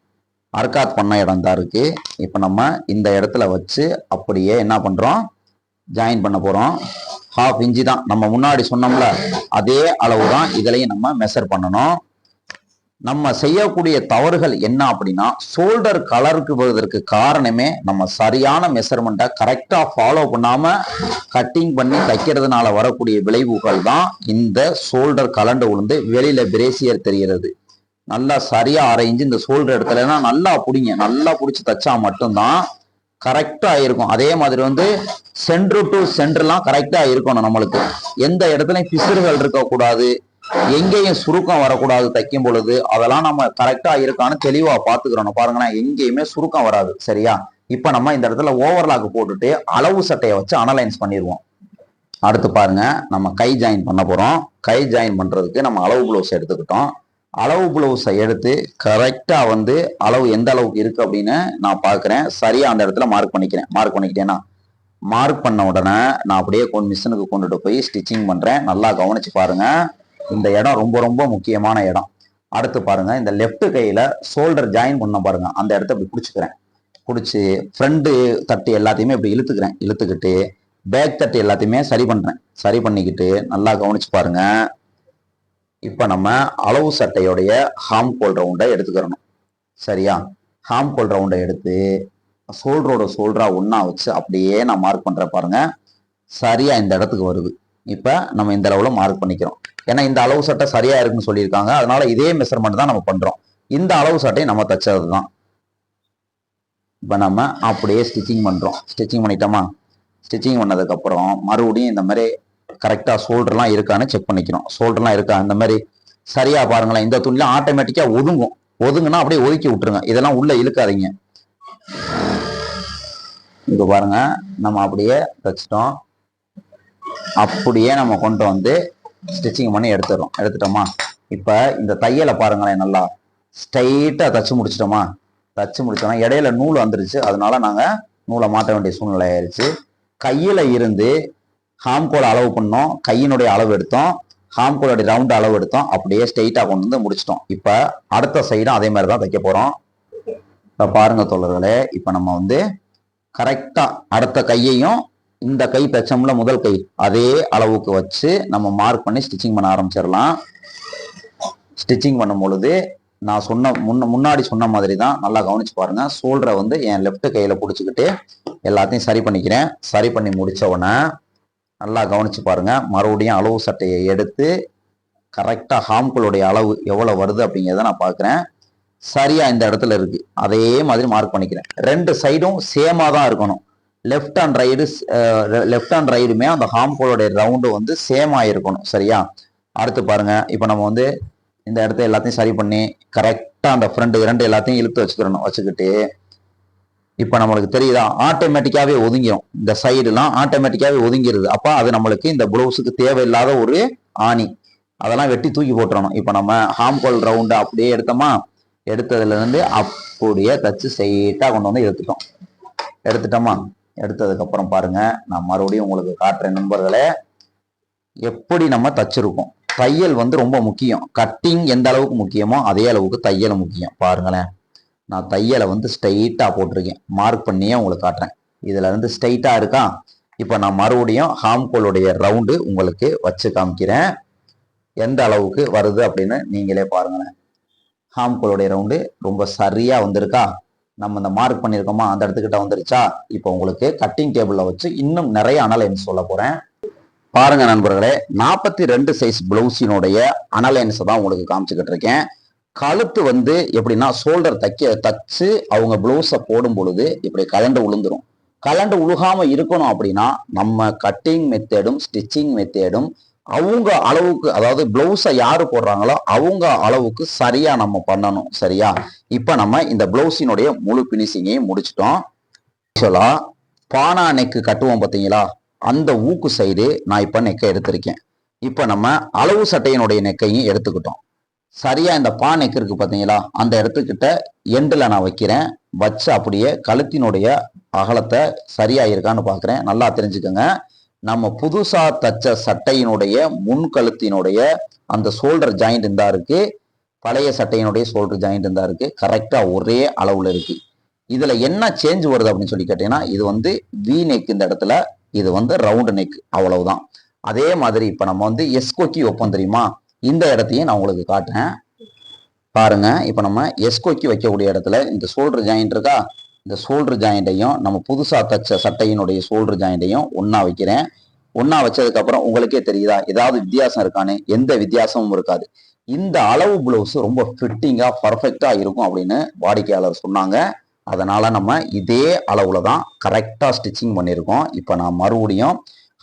அர்க்காத் பண்ண இடம் தான் இருக்கு. இப்போ நம்ம இந்த இடத்துல வச்சு அப்படியே என்ன பண்றோம்? ஜாயின் பண்ண போறோம். ஹாஃப் இன்ச்சு தான். நம்ம முன்னாடி சொன்னோம்ல அதே அளவு தான் இதுலையும் நம்ம மெஷர் பண்ணணும். நம்ம செய்யக்கூடிய தவறுகள் என்ன அப்படின்னா ஷோல்டர் கலருக்கு வருவதற்கு காரணமே நம்ம சரியான மெஷர்மெண்ட்டை கரெக்டாக ஃபாலோ பண்ணாமல் கட்டிங் பண்ணி தைக்கிறதுனால வரக்கூடிய விளைவுகள் தான் இந்த ஷோல்டர் கலண்டு விழுந்து வெளியில் பிரேசியர் தெரிகிறது. நல்லா சரியாக அரைஞ்சு இந்த ஷோல்டர் இடத்துலனா நல்லா பிடிங்க. நல்லா பிடிச்சி தைச்சா மட்டும்தான் கரெக்டாக இருக்கும். அதே மாதிரி வந்து சென்ட்ரு டு சென்டர்லாம் கரெக்டாக இருக்கணும் நம்மளுக்கு. எந்த இடத்துலையும் பிசுறுகள் இருக்கக்கூடாது. எங்கேயும் சுருக்கம் வரக்கூடாது தைக்கும் பொழுது. அதெல்லாம் நம்ம கரெக்டா இருக்கான்னு தெளிவா பாத்துக்கிறோம் பாருங்களேன் எங்கேயுமே சுருக்கம் வராது. சரியா? இப்ப நம்ம இந்த இடத்துல ஓவர்லாக் போட்டுட்டு அளவு சட்டையை வச்சு அனலைன்ஸ் பண்ணிடுவோம். அடுத்து பாருங்க நம்ம கை ஜாயின் பண்ண போறோம். கை ஜாயின் பண்றதுக்கு நம்ம அளவு ப்ளவுஸ் எடுத்துக்கிட்டோம். அளவு ப்ளவுஸை எடுத்து கரெக்டா வந்து அளவு எந்த அளவுக்கு இருக்கு அப்படின்னு நான் பாக்குறேன் சரியா அந்த இடத்துல மார்க் பண்ணிக்கிறேன். மார்க் பண்ணிக்கிட்டேன்னா மார்க் பண்ண உடனே நான் அப்படியே கொண்டு மிஷினுக்கு கொண்டுட்டு போய் ஸ்டிச்சிங் பண்றேன். நல்லா கவனிச்சு பாருங்க. இந்த இடம் ரொம்ப ரொம்ப முக்கியமான இடம். அடுத்து பாருங்க இந்த லெஃப்ட் கையில ஷோல்டர் ஜாயின் பண்ண பாருங்க. அந்த இடத்த இப்படி பிடிச்சிக்கிறேன். பிடிச்சி ஃப்ரண்ட் தட்டு எல்லாத்தையுமே இப்படி இழுத்துக்கிறேன். இழுத்துக்கிட்டு பேக் தட்டு எல்லாத்தையுமே சரி பண்றேன். சரி பண்ணிக்கிட்டு நல்லா கவனிச்சு பாருங்க. இப்போ நம்ம அளவு சட்டையோடைய ஹாம் கோல் ரவுண்டை எடுத்துக்கிறணும். சரியா? ஹாம் கோல் ரவுண்டை எடுத்து சோல்டரோட சோல்டரா ஒன்றா வச்சு அப்படியே நான் மார்க் பண்ணுறேன் பாருங்க. சரியா இந்த இடத்துக்கு வருது. இப்போ நம்ம இந்த அளவில் மார்க் பண்ணிக்கிறோம். ஏன்னா இந்த அளவு சட்டை சரியா இருக்குன்னு சொல்லியிருக்காங்க. அதனால இதே மெஷர்மெண்ட் தான் நம்ம பண்றோம். இந்த அளவு சட்டையை நம்ம தச்சது தான் இப்போ நம்ம அப்படியே ஸ்டிச்சிங் பண்றோம். ஸ்டிச்சிங் பண்ணிட்டோமா? ஸ்டிச்சிங் பண்ணதுக்கப்புறம் மறுபடியும் இந்த மாதிரி கரெக்டாக ஷோல்டர்லாம் இருக்கான்னு செக் பண்ணிக்கிறோம். ஷோல்டர்லாம் இருக்கா? இந்த மாதிரி சரியா பாருங்களேன். இந்த துணிலாம் ஆட்டோமேட்டிக்காக ஒதுங்கும். ஒதுங்குனா அப்படியே ஒதுக்கி விட்டுருங்க. இதெல்லாம் உள்ளே இழுக்காதீங்க. இங்க பாருங்க. நம்ம அப்படியே தச்சிட்டோம். அப்படியே நம்ம கொண்டு வந்து ஸ்டிச்சிங் பண்ணி எடுத்துடுறோம் எடுத்துட்டோமா? இப்போ இந்த தையலை பாருங்களேன் நல்லா. ஸ்ட்ரைட்டாக தச்சு முடிச்சிட்டோமா? தச்சு முடிச்சோம்னா இடையில நூல் வந்துருச்சு. அதனால நாங்கள் நூலை மாற்ற வேண்டிய சூழ்நிலை ஆயிடுச்சு கையில் இருந்து ஹாம்கோல் அளவு பண்ணோம். கையினுடைய அளவு எடுத்தோம். ஹாம்கோலோடைய ரவுண்ட் அளவு எடுத்தோம். அப்படியே ஸ்ட்ரைட்டாக கொண்டு வந்து முடிச்சிட்டோம். இப்போ அடுத்த சைடும் அதே மாதிரி தான் தைக்க போகிறோம் இப்போ பாருங்கள் தோழர்களே இப்போ நம்ம வந்து கரெக்டாக அடுத்த கையையும் இந்த கை தச்சோம்ல முதல் கை. அதே அளவுக்கு வச்சு நம்ம மார்க் பண்ணி ஸ்டிச்சிங் பண்ண ஆரம்பிச்சிடலாம். ஸ்டிச்சிங் பண்ணும் பொழுது நான் சொன்ன முன்ன முன்னாடி சொன்ன மாதிரி தான் நல்லா கவனிச்சு பாருங்க. சோல்டரை வந்து என் லெஃப்ட் கையில பிடிச்சிக்கிட்டு எல்லாத்தையும் சரி பண்ணிக்கிறேன். சரி பண்ணி முடிச்ச உடனே நல்லா கவனிச்சு பாருங்க. மறுபடியும் அளவு சட்டையை எடுத்து கரெக்டா ஹாம்குளுடைய அளவு எவ்வளவு வருது அப்படிங்கிறத நான் பார்க்குறேன். சரியா இந்த இடத்துல இருக்கு. அதே மாதிரி மார்க் பண்ணிக்கிறேன். ரெண்டு சைடும் சேமா தான் இருக்கணும். Left and right left and ரைடுமே அந்த ஹாம்கோலோடைய ரவுண்டு வந்து சேம் ஆகிருக்கணும் சரியா? அடுத்து பாருங்கள் இப்போ நம்ம வந்து இந்த இடத்த எல்லாத்தையும் சரி பண்ணி கரெக்டாக அந்த ஃப்ரண்ட் இரண்டு எல்லாத்தையும் இழுத்து வச்சுக்கிறணும் வச்சுக்கிட்டு இப்போ நம்மளுக்கு தெரியுதா? ஆட்டோமேட்டிக்காகவே ஒதுங்கிடும் இந்த சைடுலாம் ஆட்டோமேட்டிக்காகவே ஒதுங்கிருது. அப்போ அது நம்மளுக்கு இந்த ப்ளவுஸுக்கு தேவையில்லாத ஒரு ஆணி. அதெல்லாம் வெட்டி தூக்கி போட்டுறணும். இப்போ நம்ம ஹாம்கோல் ரவுண்டு அப்படியே எடுத்தோமா? எடுத்ததுலேருந்து அப்படியே தச்சு சைட்டாக கொண்டு வந்து எடுத்துட்டோம் எடுத்துட்டோமா? எடுத்ததுக்கு அப்புறம் பாருங்க நான் மறுபடியும் உங்களுக்கு காட்டுறேன் நண்பர்களே. எப்படி நம்ம தச்சிருக்கோம்? தையல் வந்து ரொம்ப முக்கியம். கட்டிங் எந்த அளவுக்கு முக்கியமோ அதே அளவுக்கு தையல் முக்கியம். பாருங்களேன். நான் தையலை வந்து ஸ்ட்ரைட்டாக போட்டிருக்கேன். மார்க் பண்ணியே உங்களுக்கு காட்டுறேன். இதில் இருந்து ஸ்ட்ரைட்டாக இருக்கா? இப்போ நான் மறுபடியும் ஹாம்கோலுடைய ரவுண்டு உங்களுக்கு வச்சு காமிக்கிறேன். எந்த அளவுக்கு வருது அப்படின்னு நீங்களே பாருங்களேன். ஹாம்கோலுடைய ரவுண்டு ரொம்ப சரியாக வந்திருக்கா? நம்ம இந்த மார்க் பண்ணியிருக்கோமா? அந்த இடத்துக்கிட்ட வந்துருச்சா? இப்போ உங்களுக்கு கட்டிங் டேபிளில் வச்சு இன்னும் நிறைய அனலைன்ஸ் சொல்ல போகிறேன் பாருங்க நண்பர்களே நாற்பத்தி ரெண்டு சைஸ் பிளவுஸினுடைய அனலைன்ஸை தான் உங்களுக்கு காமிச்சுக்கிட்டு இருக்கேன். கழுத்து வந்து எப்படின்னா ஷோல்டர் தைக்க தச்சு அவங்க ப்ளவுஸை போடும் பொழுது இப்படி கலண்டு உளுந்துரும். கலண்டு உழுகாமல் இருக்கணும் அப்படின்னா நம்ம கட்டிங் மெத்தேடும் ஸ்டிச்சிங் மெத்தேடும் அவங்க அளவுக்கு அதாவது பிளவுஸை யாரு போடுறாங்களோ அவங்க அளவுக்கு சரியா நம்ம பண்ணணும் சரியா? இப்ப நம்ம இந்த பிளவுஸினுடைய முழு பினிஷிங்கையும் முடிச்சிட்டோம். ஆக்சுவலா பானா நெக்கு கட்டுவோம் பார்த்தீங்களா? அந்த ஊக்கு சைடு நான் இப்ப நெக்கை எடுத்திருக்கேன். இப்ப நம்ம அளவு சட்டையினுடைய நெக்கையும் எடுத்துக்கிட்டோம். சரியா இந்த பா நெக் இருக்கு பார்த்தீங்களா? அந்த இடத்துக்கிட்ட எண்டில் நான் வைக்கிறேன். வச்சு அப்படியே கழுத்தினுடைய அகலத்தை சரியா இருக்கான்னு பார்க்குறேன் நல்லா தெரிஞ்சுக்கோங்க. நம்ம புதுசா தச்ச சட்டையினுடைய முன் கழுத்தினுடைய அந்த ஷோல்டர் ஜாயிண்ட் இருந்தா இருக்கு. பழைய சட்டையினுடைய ஷோல்டர் ஜாயிண்ட் இருந்தா இருக்கு. கரெக்டா ஒரே அளவுல இருக்கு. இதுல என்ன சேஞ்ச் வருது அப்படின்னு சொல்லி கேட்டீங்கன்னா இது வந்து வி நெக் இந்த இடத்துல இது வந்து ரவுண்ட் நெக் அவ்வளவுதான். அதே மாதிரி இப்ப நம்ம வந்து எஸ்கோக்கி வைப்போம் தெரியுமா? இந்த இடத்தையும் நான் உங்களுக்கு காட்டுறேன். பாருங்க இப்ப நம்ம எஸ்கோக்கி வைக்கக்கூடிய இடத்துல இந்த ஷோல்டர் ஜாயிண்ட் இருக்கா? இந்த ஷோல்டர் ஜாயிண்டையும் நம்ம புதுசாக தச்ச சட்டையினுடைய ஷோல்டர் ஜாயிண்டையும் ஒன்றா வைக்கிறேன். ஒன்றா வச்சதுக்கப்புறம் உங்களுக்கே தெரியுதா? ஏதாவது வித்தியாசம் இருக்கான்னு? எந்த வித்தியாசமும் இருக்காது. இந்த அளவு பிளவுஸ் ரொம்ப ஃபிட்டிங்காக பர்ஃபெக்டாக இருக்கும் அப்படின்னு வாடிக்கையாளர் சொன்னாங்க. அதனால் நம்ம இதே அளவில் தான் கரெக்டாக ஸ்டிச்சிங் பண்ணியிருக்கோம். இப்போ நான் மறுபடியும்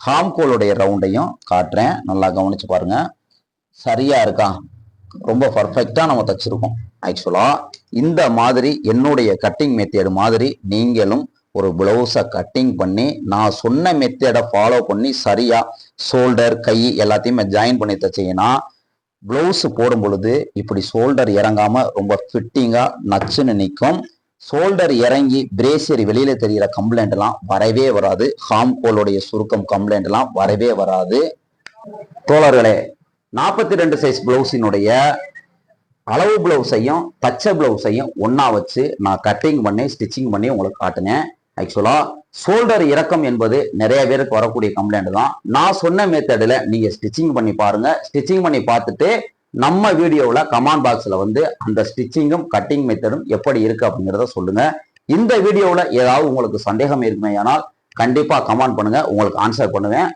ஹாம்கோலுடைய ரவுண்டையும் காட்டுறேன். நல்லா கவனித்து பாருங்கள் சரியாக இருக்கா? ரொம்ப பர்ஃபெக்டாக நம்ம தச்சிருக்கோம். ஆக்சுவலாக இந்த மாதிரி என்னுடைய கட்டிங் மெத்தேடு மாதிரி நீங்களும் ஒரு பிளவுஸை கட்டிங் பண்ணி நான் சொன்ன மெத்தேடை ஃபாலோ பண்ணி சரியாக ஷோல்டர் கை எல்லாத்தையுமே ஜாயின் பண்ணி தச்சீங்கன்னா ப்ளவுஸு போடும் பொழுது இப்படி ஷோல்டர் இறங்காமல் ரொம்ப ஃபிட்டிங்காக நச்சுன்னு நிற்கும் ஷோல்டர் இறங்கி பிரேசியர் வெளியில் தெரிகிற கம்ப்ளைண்ட்லாம் வரவே வராது. ஹாம்கோலுடைய சுருக்கம் கம்ப்ளைண்ட்லாம் வரவே வராது. தோழர்களே நாற்பத்தி ரெண்டு சைஸ் பிளவுஸினுடைய அளவு பிளவுஸையும் தச்ச பிளவுஸையும் ஒன்றா வச்சு நான் கட்டிங் பண்ணி ஸ்டிச்சிங் பண்ணி உங்களுக்கு காட்டினேன். ஆக்சுவலாக ஷோல்டர் இறக்கம் என்பது நிறைய பேருக்கு வரக்கூடிய கம்ப்ளைண்ட் தான். நான் சொன்ன மெத்தடில் நீங்கள் ஸ்டிச்சிங் பண்ணி பாருங்கள் ஸ்டிச்சிங் பண்ணி பார்த்துட்டு நம்ம வீடியோவில் கமாண்ட் பாக்ஸில் வந்து அந்த ஸ்டிச்சிங்கும் கட்டிங் மெத்தடும் எப்படி இருக்குது அப்படிங்கிறத சொல்லுங்கள் இந்த வீடியோவில் ஏதாவது உங்களுக்கு சந்தேகம் இருக்குமே ஆனால் கண்டிப்பாக கமெண்ட் பண்ணுங்கள் உங்களுக்கு ஆன்சர் பண்ணுவேன்.